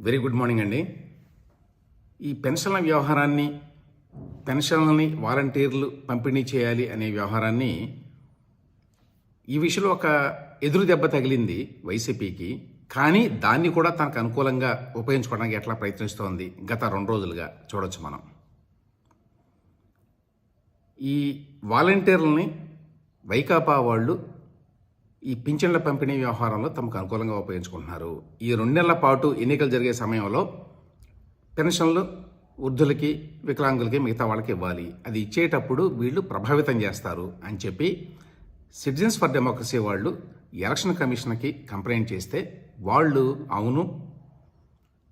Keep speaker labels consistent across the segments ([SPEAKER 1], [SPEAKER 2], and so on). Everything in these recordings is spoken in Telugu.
[SPEAKER 1] వెరీ గుడ్ మార్నింగ్ అండి. ఈ పెన్షన్ల వ్యవహారాన్ని పెన్షన్లని వాలంటీర్లు పంపిణీ చేయాలి అనే వ్యవహారాన్ని ఈ విషయంలో ఒక ఎదురు దెబ్బ తగిలింది వైసీపీకి. కానీ దాన్ని కూడా తనకు అనుకూలంగా ఉపయోగించుకోవడానికి ఎట్లా ప్రయత్నిస్తోంది గత రెండు రోజులుగా చూడొచ్చు మనం. ఈ వాలంటీర్లని వైకాపా వాళ్ళు ఈ పింఛన్ల పంపిణీ వ్యవహారంలో తమకు అనుకూలంగా ఉపయోగించుకుంటున్నారు. ఈ రెండు నెలల పాటు ఎన్నికలు జరిగే సమయంలో పెన్షన్లు వృద్ధులకి వికలాంగులకి మిగతా వాళ్ళకి ఇవ్వాలి. అది ఇచ్చేటప్పుడు వీళ్ళు ప్రభావితం చేస్తారు అని చెప్పి సిటిజన్స్ ఫర్ డెమోక్రసీ వాళ్ళు ఎలక్షన్ కమిషన్కి కంప్లైంట్ చేస్తే వాళ్ళు అవును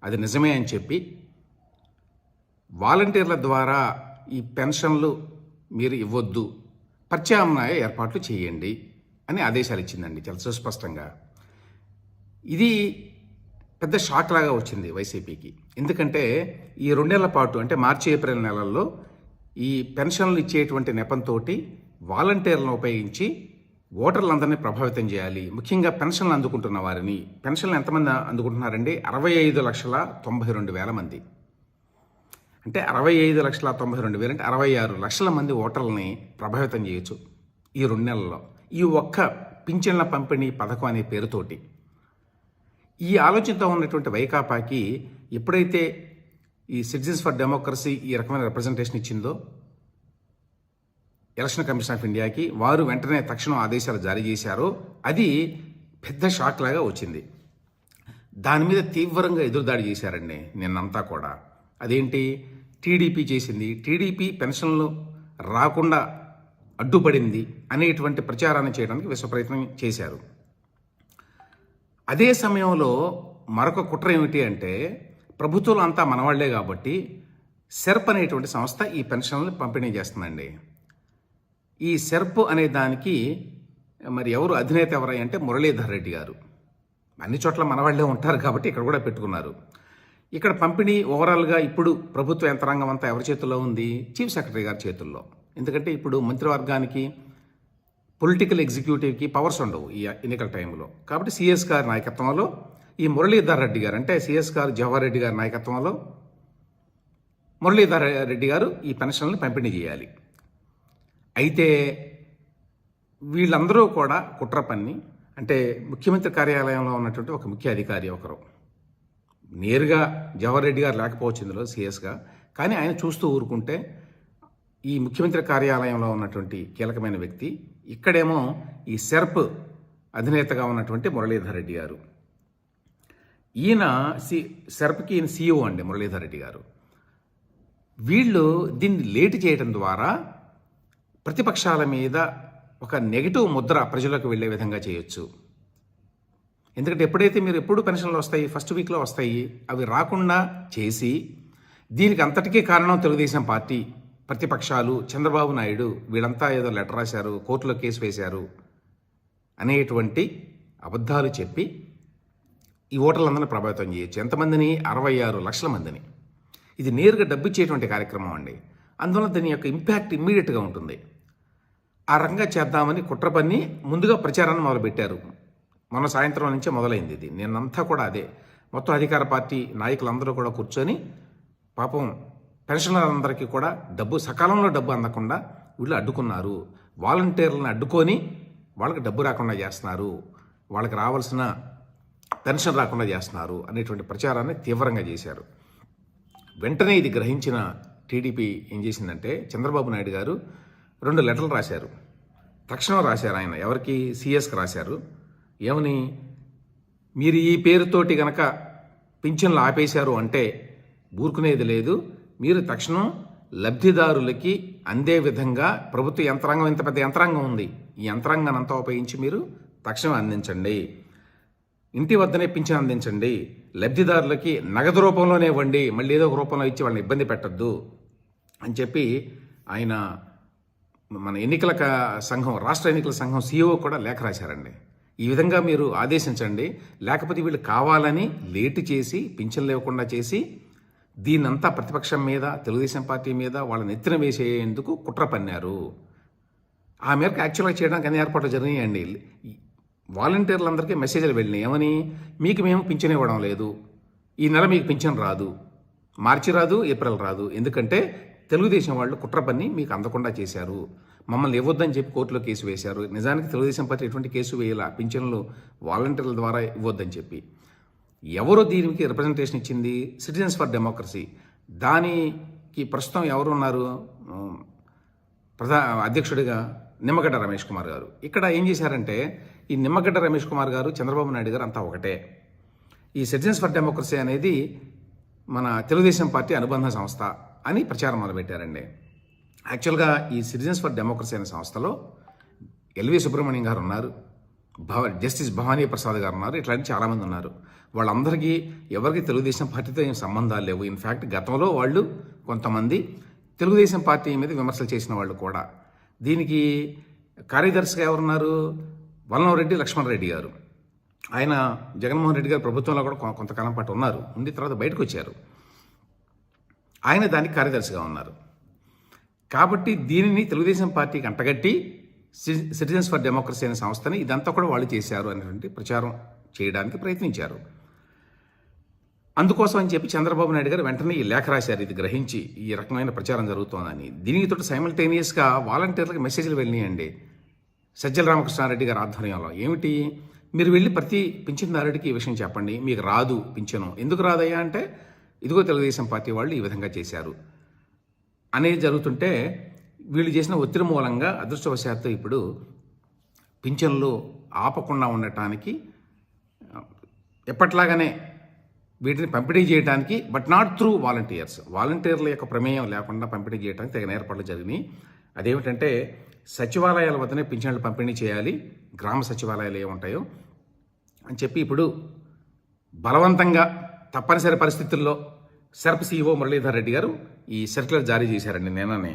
[SPEAKER 1] అది నిజమే అని చెప్పి వాలంటీర్ల ద్వారా ఈ పెన్షన్లు మీరు ఇవ్వద్దు ప్రత్యామ్నాయ ఏర్పాట్లు చేయండి. అని ఆదేశాలు ఇచ్చిందండి చాలా సుస్పష్టంగా ఇది పెద్ద షాక్ లాగా వచ్చింది వైసీపీకి. ఎందుకంటే ఈ రెండేళ్ళ పాటు అంటే మార్చి ఏప్రిల్ నెలల్లో ఈ పెన్షన్లు ఇచ్చేటువంటి నెపంతో వాలంటీర్లను ఉపయోగించి ఓటర్లందరినీ ప్రభావితం చేయాలి. ముఖ్యంగా పెన్షన్లు అందుకుంటున్న వారిని. పెన్షన్లు ఎంతమంది అందుకుంటున్నారండి? అరవై ఐదు లక్షల తొంభై రెండు వేల మంది. అంటే అరవై ఐదు లక్షల తొంభై రెండు వేలు అంటే అరవై ఆరు లక్షల మంది ఓటర్లని ప్రభావితం చేయొచ్చు ఈ రెండు నెలల్లో. ఈ ఒక్క పింఛన్ల పంపిణీ పథకం అనే పేరుతోటి. ఈ ఆలోచనతో ఉన్నటువంటి వైకాపాకి ఎప్పుడైతే ఈ సిటిజన్స్ ఫర్ డెమోక్రసీ ఈ రకమైన రిప్రజెంటేషన్ ఇచ్చిందో ఎలక్షన్ కమిషన్ ఆఫ్ ఇండియాకి వారు వెంటనే తక్షణం ఆదేశాలు జారీ చేశారో. అది పెద్ద షాక్ లాగా వచ్చింది. దాని మీద తీవ్రంగా ఎదురుదాడి చేశారండి నిన్నంతా కూడా. అదేంటి? టీడీపీ చేసింది. టీడీపీ పెన్షన్లు రాకుండా అడ్డుపడింది అనేటువంటి ప్రచారాన్ని చేయడానికి విశ్వప్రయత్నం చేశారు. అదే సమయంలో మరొక కుట్ర ఏమిటి అంటే ప్రభుత్వం అంతా మనవాళ్ళే కాబట్టి సెర్ప్ అనేటువంటి సంస్థ ఈ పెన్షన్లు పంపిణీ చేస్తుందండి. ఈ సెర్ప్ అనే దానికి మరి ఎవరు అధినేత ఎవరై అంటే మురళీధర్ రెడ్డి గారు. అన్ని చోట్ల మనవాళ్ళే ఉంటారు కాబట్టి ఇక్కడ కూడా పెట్టుకున్నారు. ఇక్కడ పంపిణీ ఓవరాల్గా ఇప్పుడు ప్రభుత్వ యంత్రాంగం అంతా ఎవరి చేతుల్లో ఉంది? చీఫ్ సెక్రటరీ గారి చేతుల్లో. ఎందుకంటే ఇప్పుడు మంత్రివర్గానికి పొలిటికల్ ఎగ్జిక్యూటివ్కి పవర్స్ ఉండవు ఈ ఎన్నికల టైంలో. కాబట్టి సిఎస్ గారి నాయకత్వంలో ఈ మురళీధర్ రెడ్డి గారు అంటే సిఎస్ గారు జవహర్ రెడ్డి గారి నాయకత్వంలో మురళీధర్ రెడ్డి గారు ఈ పెన్షన్లను పంపిణీ చేయాలి. అయితే వీళ్ళందరూ కూడా కుట్ర పన్ని అంటే ముఖ్యమంత్రి కార్యాలయంలో ఉన్నటువంటి ఒక ముఖ్య అధికారి ఒకరు. నేరుగా జవహర్ రెడ్డి గారు లేకపోవచ్చు ఇందులో సిఎస్గా కానీ ఆయన చూస్తూ ఊరుకుంటే ఈ ముఖ్యమంత్రి కార్యాలయంలో ఉన్నటువంటి కీలకమైన వ్యక్తి ఇక్కడేమో ఈ సెర్ప్ అధినేతగా ఉన్నటువంటి మురళీధర్ రెడ్డి గారు. ఈయన సి సెర్ప్కి ఈయన సీఈఓ అండి మురళీధర్ రెడ్డి గారు. వీళ్ళు దీన్ని లేటు చేయడం ద్వారా ప్రతిపక్షాల మీద ఒక నెగిటివ్ ముద్ర ప్రజలకు వెళ్ళే విధంగా చేయొచ్చు. ఎందుకంటే ఎప్పుడైతే మీరు ఎప్పుడు పెన్షన్లు వస్తాయి ఫస్ట్ వీక్లో వస్తాయి అవి రాకుండా చేసి దీనికి అంతటికీ కారణం తెలుగుదేశం పార్టీ ప్రతిపక్షాలు చంద్రబాబు నాయుడు వీళ్ళంతా ఏదో లెటర్ రాశారు కోర్టులో కేసు వేశారు అనేటువంటి అబద్ధాలు చెప్పి ఈ ఓటర్లందరినీ ప్రభావితం చేయొచ్చు. ఎంతమందిని? అరవై ఆరు లక్షల మందిని. ఇది నేరుగా డబ్బు ఇచ్చేటువంటి కార్యక్రమం అండి. అందువల్ల దీని యొక్క ఇంపాక్ట్ ఇమ్మీడియట్గా ఉంటుంది. ఆ రంగా చేద్దామని కుట్ర పన్ని ముందుగా ప్రచారాన్ని మొదలుపెట్టారు. మొన్న సాయంత్రం నుంచే మొదలైంది ఇది. నిన్నంతా కూడా అదే. మొత్తం అధికార పార్టీ నాయకులందరూ కూడా కూర్చొని పాపం పెన్షనర్లందరికీ కూడా డబ్బు సకాలంలో డబ్బు అందకుండా వీళ్ళు అడ్డుకున్నారు. వాలంటీర్లను అడ్డుకొని వాళ్ళకి డబ్బు రాకుండా చేస్తున్నారు. వాళ్ళకి రావాల్సిన పెన్షన్ రాకుండా చేస్తున్నారు అనేటువంటి ప్రచారాన్ని తీవ్రంగా చేశారు. వెంటనే ఇది గ్రహించిన టీడీపీ ఏం చేసిందంటే చంద్రబాబు నాయుడు గారు రెండు లెటర్లు రాశారు. తక్షణం రాశారు ఆయన. ఎవరికి? సిఎస్కి రాశారు. ఏమని? మీరు ఈ పేరుతోటి గనక పింఛన్లు ఆపేశారు అంటే ఊరుకునేది లేదు. మీరు తక్షణం లబ్ధిదారులకి అందే విధంగా ప్రభుత్వ యంత్రాంగం ఇంత పెద్ద యంత్రాంగం ఉంది. ఈ యంత్రాంగాన్ని అంతా ఉపయోగించి మీరు తక్షణం అందించండి. ఇంటి వద్దనే పింఛన్ అందించండి. లబ్ధిదారులకి నగదు రూపంలోనే ఇవ్వండి. మళ్ళీ ఏదో ఒక రూపంలో ఇచ్చి వాళ్ళని ఇబ్బంది పెట్టద్దు అని చెప్పి ఆయన మన ఎన్నికల సంఘం రాష్ట్ర ఎన్నికల సంఘం సీఈఓ కూడా లేఖ రాశారండి. ఈ విధంగా మీరు ఆదేశించండి. లేకపోతే వీళ్ళు కావాలని లేటు చేసి పింఛన్లు ఇవ్వకుండా చేసి దీన్నంతా ప్రతిపక్షం మీద తెలుగుదేశం పార్టీ మీద వాళ్ళని ఎత్తిన వేసేందుకు కుట్ర పన్నారు. ఆ మేరకు యాక్చువల్గా చేయడానికి అన్ని ఏర్పాట్లు జరిగాయండి వాలంటీర్లందరికీ మెసేజ్లు వెళ్ళినాయి. ఏమని? మీకు మేము పింఛన్ ఇవ్వడం లేదు. ఈ నెల మీకు పింఛన్ రాదు. మార్చి రాదు ఏప్రిల్ రాదు. ఎందుకంటే తెలుగుదేశం వాళ్ళు కుట్ర పన్ని మీకు అందకుండా చేశారు. మమ్మల్ని ఇవ్వద్దని చెప్పి కోర్టులో కేసు వేశారు. నిజానికి తెలుగుదేశం పార్టీ ఎటువంటి కేసు వేయాల? పింఛన్లు వాలంటీర్ల ద్వారా ఇవ్వద్దని చెప్పి. ఎవరు దీనికి రిప్రజెంటేషన్ ఇచ్చింది? సిటిజన్స్ ఫర్ డెమోక్రసీ దానికి ప్రస్తుతం ఎవరు ఉన్నారు ప్రధా అధ్యక్షుడిగా నిమ్మగడ్డ రమేష్ కుమార్ గారు. ఇక్కడ ఏం చేశారంటే ఈ నిమ్మగడ్డ రమేష్ కుమార్ గారు చంద్రబాబు నాయుడు గారు అంతా ఒకటే. ఈ సిటిజన్స్ ఫర్ డెమోక్రసీ అనేది మన తెలుగుదేశం పార్టీ అనుబంధ సంస్థ అని ప్రచారం మొదలుపెట్టారండి. యాక్చువల్గా ఈ సిటిజన్స్ ఫర్ డెమోక్రసీ అనే సంస్థలో ఎల్వి సుబ్రహ్మణ్యం గారు ఉన్నారు. భవ జస్టిస్ భవానీ ప్రసాద్ గారు ఉన్నారు ఇట్లాంటి చాలామంది ఉన్నారు. వాళ్ళందరికీ ఎవరికి తెలుగుదేశం పార్టీతో ఏం సంబంధాలు లేవు. ఇన్ఫ్యాక్ట్ గతంలో వాళ్ళు కొంతమంది తెలుగుదేశం పార్టీ మీద విమర్శలు చేసిన వాళ్ళు కూడా. దీనికి కార్యదర్శిగా ఎవరున్నారు? వల్లంరెడ్డి లక్ష్మణ్ రెడ్డి గారు. ఆయన జగన్మోహన్ రెడ్డి గారు ప్రభుత్వంలో కూడా కొంతకాలం పాటు ఉన్నారు. ఉండి తర్వాత బయటకు వచ్చారు ఆయన దానికి కార్యదర్శిగా ఉన్నారు. కాబట్టి దీనిని తెలుగుదేశం పార్టీకి అంటగట్టి సిటిజన్స్ ఫర్ డెమోక్రసీ అనే సంస్థని ఇదంతా కూడా వాళ్ళు చేశారు అనేటువంటి ప్రచారం చేయడానికి ప్రయత్నించారు. అందుకోసం అని చెప్పి చంద్రబాబు నాయుడు గారు వెంటనే ఈ లేఖ రాశారు. ఇది గ్రహించి ఈ రకమైన ప్రచారం జరుగుతోందని. దీనితో సైమల్టేనియస్గా వాలంటీర్లకు మెసేజ్లు వెళ్ళినాయండి. సజ్జల రామకృష్ణారెడ్డి గారి ఆధ్వర్యంలో. ఏమిటి? మీరు వెళ్ళి ప్రతి పింఛన్దారుడికి ఈ విషయం చెప్పండి. మీకు రాదు పింఛను. ఎందుకు రాదయ్యా అంటే ఇదిగో తెలుగుదేశం పార్టీ వాళ్ళు ఈ విధంగా చేశారు. అనేది జరుగుతుంటే వీళ్ళు చేసిన ఒత్తిడి మూలంగా అదృష్టవశాత్తు ఇప్పుడు పింఛన్లు ఆపకుండా ఉండటానికి ఎప్పట్లాగానే వీటిని పంపిణీ చేయడానికి బట్ నాట్ త్రూ వాలంటీర్స్ వాలంటీర్ల యొక్క ప్రమేయం లేకుండా పంపిణీ చేయడానికి తగిన ఏర్పాట్లు జరిగినాయి. అదేమిటంటే సచివాలయాల వద్దనే పింఛన్లు పంపిణీ చేయాలి. గ్రామ సచివాలయాలు ఏముంటాయో అని చెప్పి ఇప్పుడు బలవంతంగా తప్పనిసరి పరిస్థితుల్లో సెర్ప్ సిఇఓ మురళీధర్ రెడ్డి గారు ఈ సర్క్యులర్ జారీ చేశారండి నిన్ననే.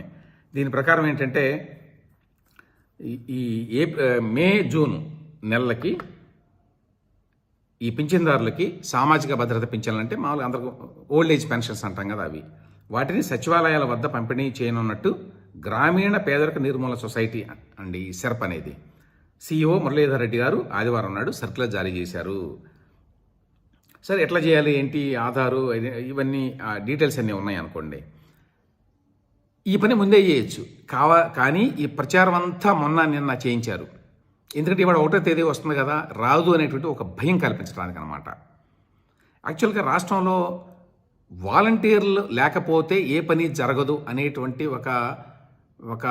[SPEAKER 1] దీని ప్రకారం ఏంటంటే ఈ- ఏ మే జూన్ నెలలకి ఈ పింఛన్దారులకి సామాజిక భద్రత పింఛన్లంటే మామూలుగా అందరికి ఓల్డ్ ఏజ్ పెన్షన్స్ అంటాం కదా అవి. వాటిని సచివాలయాల వద్ద పంపిణీ చేయనున్నట్టు గ్రామీణ పేదరిక నిర్మూలన సొసైటీ అండి ఈ సెర్ప్ అనేది. సిఇఓ మురళీధర్ రెడ్డి గారు ఆదివారం నాడు సర్కులర్ జారీ చేశారు. సరే ఎట్లా చేయాలి? ఏంటి? ఆధారు ఇవన్నీ ఆ డీటెయిల్స్ అన్నీ ఉన్నాయి అనుకోండి. ఈ పని ముందే చేయొచ్చు. కావా కానీ ఈ ప్రచారం అంతా మొన్న నిన్న చేయించారు. ఎందుకంటే ఇవాళ ఒకటో తేదీ వస్తుంది కదా రాదు అనేటువంటి ఒక భయం కల్పించడానికి అనమాట యాక్చువల్గా రాష్ట్రంలో వాలంటీర్లు లేకపోతే ఏ పని జరగదు అనేటువంటి ఒక ఒక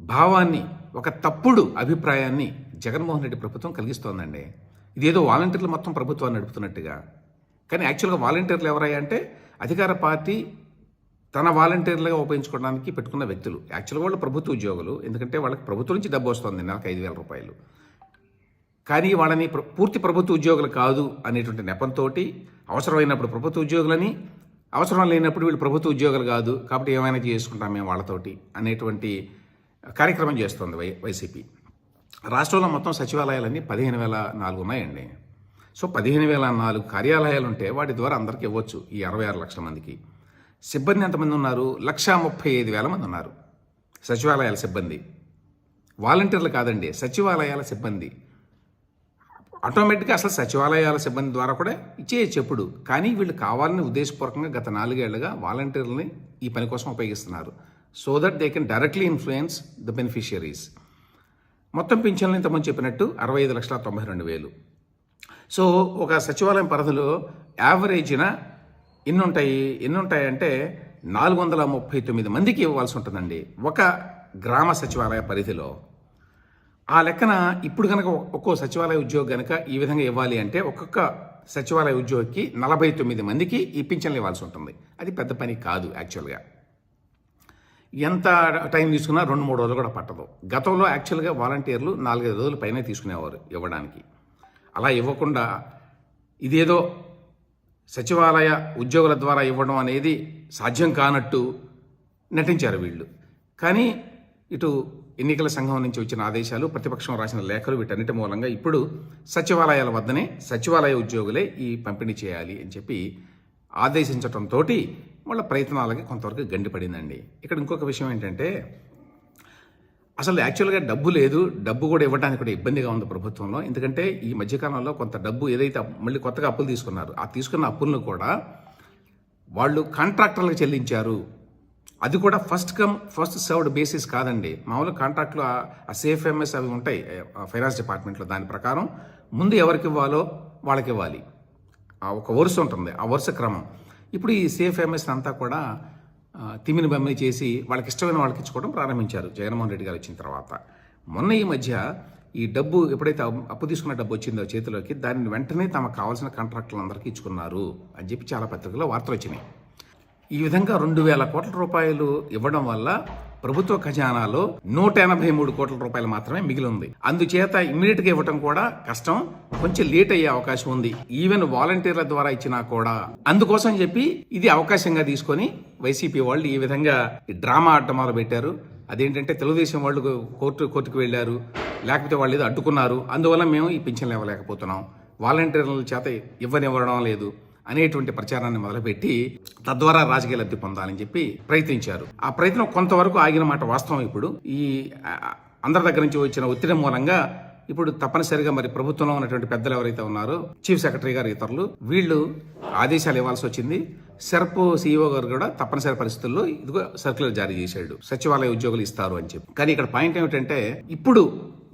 [SPEAKER 1] భావాన్ని ఒక తప్పుడు అభిప్రాయాన్ని జగన్మోహన్ రెడ్డి ప్రభుత్వం కలిగిస్తోందండి. ఇదేదో వాలంటీర్లు మొత్తం ప్రభుత్వాన్ని నడుపుతున్నట్టుగా. కానీ యాక్చువల్గా వాలంటీర్లు ఎవరయ్యా అంటే అధికార పార్టీ తన వాలంటీర్లుగా ఉపయోగించుకోవడానికి పెట్టుకున్న వ్యక్తులు. యాక్చువల్గా వాళ్ళు ప్రభుత్వ ఉద్యోగులు. ఎందుకంటే వాళ్ళకి ప్రభుత్వం నుంచి డబ్బు వస్తుంది నెలకు ఐదు వేల రూపాయలు. కానీ వాళ్ళని పూర్తి ప్రభుత్వ ఉద్యోగులు కాదు అనేటువంటి నెపంతో అవసరమైనప్పుడు ప్రభుత్వ ఉద్యోగులని అవసరం లేనప్పుడు వీళ్ళు ప్రభుత్వ ఉద్యోగులు కాదు. కాబట్టి ఏమైనా చేసుకుంటాం మేము వాళ్ళతోటి అనేటువంటి కార్యక్రమం చేస్తుంది వై వైసీపీ. రాష్ట్రంలో మొత్తం సచివాలయాలన్నీ పదిహేను వేల నాలుగు ఉన్నాయండి. సో పదిహేను వేల నాలుగు కార్యాలయాలు ఉంటే వాటి ద్వారా అందరికీ ఇవ్వచ్చు ఈ అరవై ఆరు లక్షల మందికి. సిబ్బంది ఎంతమంది ఉన్నారు? లక్షా ముప్పై ఐదు వేల మంది ఉన్నారు. సచివాలయాల సిబ్బంది. వాలంటీర్లు కాదండి సచివాలయాల సిబ్బంది. ఆటోమేటిక్గా అసలు సచివాలయాల సిబ్బంది ద్వారా కూడా ఇచ్చేయచ్చు ఎప్పుడు. కానీ వీళ్ళు కావాలని ఉద్దేశపూర్వకంగా గత నాలుగేళ్ళుగా వాలంటీర్లని ఈ పని కోసం ఉపయోగిస్తున్నారు. So that they can directly influence the beneficiaries మొత్తం పింఛన్లు ఇంతమంది చెప్పినట్టు అరవై ఐదు లక్షల తొంభై రెండు వేలు. సో ఒక సచివాలయం పరిధిలో యావరేజ్న ఎన్నుంటాయి ఎన్నుంటాయి అంటే నాలుగు వందల ముప్పై తొమ్మిది మందికి ఇవ్వాల్సి ఉంటుందండి. ఒక గ్రామ సచివాలయ పరిధిలో. ఆ లెక్కన ఇప్పుడు కనుక ఒక్కో సచివాలయ ఉద్యోగి కనుక ఈ విధంగా ఇవ్వాలి అంటే ఒక్కొక్క సచివాలయ ఉద్యోగికి నలభై తొమ్మిది మందికి ఈ పింఛన్లు ఇవ్వాల్సి ఉంటుంది. అది పెద్ద పని కాదు యాక్చువల్గా. ఎంత టైం తీసుకున్నా రెండు మూడు రోజులు కూడా పట్టదు. గతంలో యాక్చువల్గా వాలంటీర్లు నాలుగైదు రోజుల పైన తీసుకునేవారు ఇవ్వడానికి. అలా ఇవ్వకుండా ఇదేదో సచివాలయ ఉద్యోగుల ద్వారా ఇవ్వడం అనేది సాధ్యం కానట్టు నటించారు వీళ్ళు. కానీ ఇటు ఎన్నికల సంఘం నుంచి వచ్చిన ఆదేశాలు ప్రతిపక్షం రాసిన లేఖలు వీటన్నిటి మూలంగా ఇప్పుడు సచివాలయాల వద్దనే సచివాలయ ఉద్యోగులే ఈ పంపిణీ చేయాలి అని చెప్పి ఆదేశించడంతో వాళ్ళ ప్రయత్నాలకి కొంతవరకు గండిపడిందండి. ఇక్కడ ఇంకొక విషయం ఏంటంటే అసలు యాక్చువల్గా డబ్బు లేదు డబ్బు కూడా ఇవ్వడానికి కూడా ఇబ్బందిగా ఉంది ప్రభుత్వంలో. ఎందుకంటే ఈ మధ్యకాలంలో కొంత డబ్బు ఏదైతే మళ్ళీ కొత్తగా అప్పులు తీసుకున్నారు ఆ తీసుకున్న అప్పులను కూడా వాళ్ళు కాంట్రాక్టర్లకు చెల్లించారు. అది కూడా first come first served basis కాదండి. మామూలు కాంట్రాక్ట్లు ఆ సేఫ్ఎంఎస్ అవి ఉంటాయి ఫైనాన్స్ డిపార్ట్మెంట్లో దాని ప్రకారం. ముందు ఎవరికి ఇవ్వాలో వాళ్ళకి ఇవ్వాలి. ఆ ఒక వరుస ఉంటుంది ఆ వరుస క్రమం. ఇప్పుడు ఈ సేఫ్ ఎంఎస్ అంతా కూడా తిమిని బమ్మిని చేసి వాళ్ళకి ఇష్టమైన వాళ్ళకి ఇచ్చుకోవడం ప్రారంభించారు. జగన్మోహన్ రెడ్డి గారు వచ్చిన తర్వాత. మొన్న ఈ మధ్య ఈ డబ్బు ఎప్పుడైతే అప్పు- తీసుకున్న డబ్బు వచ్చిందో చేతిలోకి దాన్ని వెంటనే తమకు కావాల్సిన కాంట్రాక్టులందరికీ ఇచ్చుకున్నారు అని చెప్పి చాలా పత్రికల్లో వార్తలు వచ్చినాయి. ఈ విధంగా రెండు వేల కోట్ల రూపాయలు ఇవ్వడం వల్ల ప్రభుత్వ ఖజానాలో నూట ఎనభై మూడు కోట్ల రూపాయలు మాత్రమే మిగిలి ఉంది. అందుచేత ఇమ్మీడియట్గా ఇవ్వటం కూడా కష్టం. కొంచెం లేట్ అయ్యే అవకాశం ఉంది. ఈవెన్ వాలంటీర్ల ద్వారా ఇచ్చినా కూడా. అందుకోసం చెప్పి ఇది అవకాశంగా తీసుకొని వైసీపీ వాళ్ళు ఈ విధంగా డ్రామా ఆడటం మొదలు పెట్టారు అదేంటంటే తెలుగుదేశం వాళ్ళు కోర్టు కోర్టుకు వెళ్ళారు. లేకపోతే వాళ్ళు ఏదో అడ్డుకున్నారు. అందువల్ల మేము ఈ పింఛన్లు ఇవ్వలేకపోతున్నాం. వాలంటీర్ల చేత ఇవ్వనివ్వడం లేదు. అనేటువంటి ప్రచారాన్ని మొదలుపెట్టి తద్వారా రాజకీయ లబ్ధి పొందాలని చెప్పి ప్రయత్నించారు. ఆ ప్రయత్నం కొంతవరకు ఆగిన మాట వాస్తవం ఇప్పుడు. ఈ అందరి దగ్గర నుంచి వచ్చిన ఒత్తిడి మూలంగా ఇప్పుడు తప్పనిసరిగా మరి ప్రభుత్వంలో ఉన్నటువంటి పెద్దలు ఎవరైతే ఉన్నారో చీఫ్ సెక్రటరీ గారు ఇతరులు వీళ్ళు ఆదేశాలు ఇవ్వాల్సి వచ్చింది. సెర్ప్ సీఈఓ గారు కూడా తప్పనిసరి పరిస్థితుల్లో ఇదిగో సర్క్యులర్ జారీ చేశాడు. సచివాలయ ఉద్యోగులు ఇస్తారు అని చెప్పి. కానీ ఇక్కడ పాయింట్ ఏమిటంటే ఇప్పుడు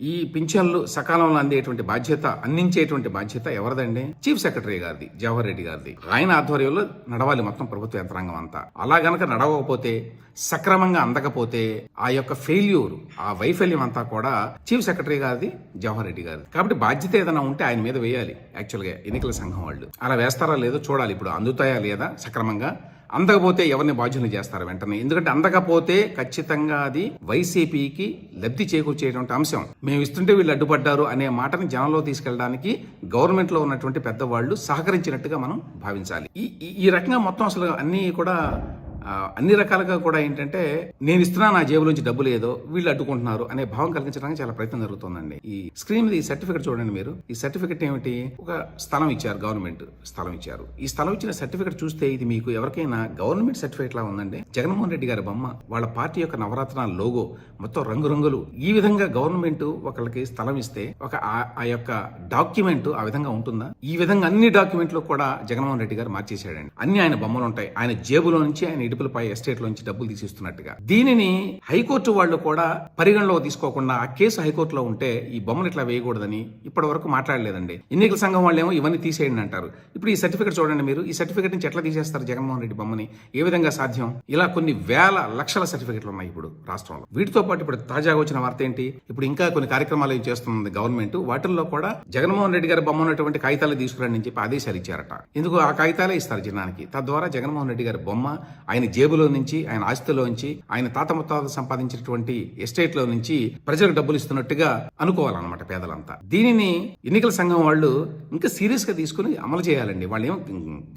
[SPEAKER 1] ఈ పింఛన్లు సకాలంలో అందేటువంటి బాధ్యత అందించేటువంటి బాధ్యత ఎవరిదండి? చీఫ్ సెక్రటరీ గారిది జవహర్ రెడ్డి గారిది. ఆయన ఆధ్వర్యంలో నడవాలి మొత్తం ప్రభుత్వ యంత్రాంగం అంతా. అలా గనక నడవకపోతే సక్రమంగా అందకపోతే ఆ యొక్క ఫెయిల్యూర్ ఆ వైఫల్యం అంతా కూడా చీఫ్ సెక్రటరీ గారిది జవహర్ రెడ్డి గారిది. కాబట్టి బాధ్యత ఏదైనా ఉంటే ఆయన మీద వేయాలి. యాక్చువల్గా ఎన్నికల సంఘం వాళ్ళు. అలా వేస్తారా లేదో చూడాలి. ఇప్పుడు అందుతాయా లేదా? సక్రమంగా అందకపోతే ఎవరిని బాధ్యులు చేస్తారు వెంటనే. ఎందుకంటే అందకపోతే ఖచ్చితంగా అది వైసీపీకి లబ్ధి చేకూర్చేటువంటి అంశం. మేము ఇస్తుంటే వీళ్ళు అడ్డుపడ్డారు అనే మాటని జనంలో తీసుకెళ్ళడానికి గవర్నమెంట్లో ఉన్నటువంటి పెద్దవాళ్ళు సహకరించినట్టుగా మనం భావించాలి. ఈ ఈ- రకంగా మొత్తం అసలు అన్ని కూడా అన్ని రకాలుగా కూడా ఏంటంటే నేను ఇస్తున్నా నా జేబులోంచి డబ్బులు ఏదో వీళ్ళు అడ్డుకుంటున్నారు అనే భావం కలిగించడానికి చాలా ప్రయత్నం జరుగుతుందండి. ఈ స్క్రీన్ మీద ఈ సర్టిఫికేట్ చూడండి మీరు. ఈ సర్టిఫికేట్ ఏమిటి? ఒక స్థలం ఇచ్చారు గవర్నమెంట్ స్థలం ఇచ్చారు. ఈ స్థలం ఇచ్చిన సర్టిఫికెట్ చూస్తే ఇది మీకు ఎవరికైనా గవర్నమెంట్ సర్టిఫికేట్ లా ఉందండి. జగన్మోహన్ రెడ్డి గారి బొమ్మ వాళ్ళ పార్టీ యొక్క నవరత్న లోగో మొత్తం రంగురంగులు. ఈ విధంగా గవర్నమెంట్ ఒకళ్ళకి స్థలం ఇస్తే ఒక ఆ యొక్క డాక్యుమెంట్ ఆ విధంగా ఉంటుందా? ఈ విధంగా అన్ని డాక్యుమెంట్లు కూడా జగన్మోహన్ రెడ్డి గారు మార్చేశాడండి. అన్ని ఆయన బొమ్మలు ఉంటాయి. ఆయన జేబులో నుంచి ఆయన ఇడుపులపై ఎస్టేట్ డబ్బులు తీసిస్తున్నట్టుగా. దీనిని హైకోర్టు వాళ్ళు కూడా పరిగణలో తీసుకోకుండా ఆ కేసు హైకోర్టులో ఉంటే ఈ బొమ్మను ఇట్లా వేయకూడదని ఇప్పటి వరకు మాట్లాడలేదండి. ఎన్నికల సంఘం వాళ్ళు ఏమో ఇవన్నీ తీసేయండి అంటారు. ఇప్పుడు ఈ సర్టిఫికేట్ చూడండి మీరు. ఈ సర్టిఫికేట్ నుంచి ఎట్లా తీసేస్తారు జగన్మోహన్ రెడ్డి బొమ్మని? ఏ విధంగా సాధ్యం? ఇలా కొన్ని వేల లక్షల సర్టిఫికెట్లు ఉన్నాయి ఇప్పుడు రాష్ట్రంలో. వీటితో పాటు ఇప్పుడు తాజాగా వచ్చిన వార్త ఏంటి? ఇప్పుడు ఇంకా కొన్ని కార్యక్రమాలు ఏం చేస్తుంది గవర్నమెంట్? వాటిల్లో కూడా జగన్మోహన్ రెడ్డి గారి బొమ్మ ఉన్నటువంటి కాగితాలు తీసుకురండి అని చెప్పి ఆదేశాలు ఇచ్చారట. ఎందుకు? ఆ కాగితాలే ఇస్తారు జనానికి. తద్వారా జగన్మోహన్ రెడ్డి గారి బొమ్మ ఆయన ఆయన జేబులో నుంచి ఆయన ఆస్తిలో నుంచి ఆయన తాత ముత్తాత సంపాదించినటువంటి ఎస్టేట్లో నుంచి ప్రజలకు డబ్బులు ఇస్తున్నట్టుగా అనుకోవాలన్నమాట పేదలంతా. దీనిని ఎన్నికల సంఘం వాళ్ళు ఇంకా సీరియస్గా తీసుకుని అమలు చేయాలండి. వాళ్ళు ఏం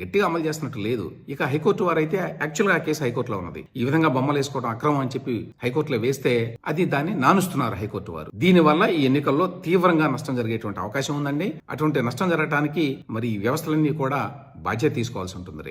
[SPEAKER 1] గట్టిగా అమలు చేస్తున్నట్టు లేదు. ఇక హైకోర్టు వారైతే యాక్చువల్గా కేసు హైకోర్టులో ఉన్నది. ఈ విధంగా బొమ్మలు వేసుకోవడం అక్రమం అని చెప్పి హైకోర్టులో వేస్తే అది దాన్ని నానుస్తున్నారు హైకోర్టు వారు. దీని వల్ల ఈ ఎన్నికల్లో తీవ్రంగా నష్టం జరిగేటువంటి అవకాశం ఉందండి. అటువంటి నష్టం జరగడానికి మరి ఈ వ్యవస్థలన్నీ కూడా బాధ్యత తీసుకోవాల్సి ఉంటుంది రేపు.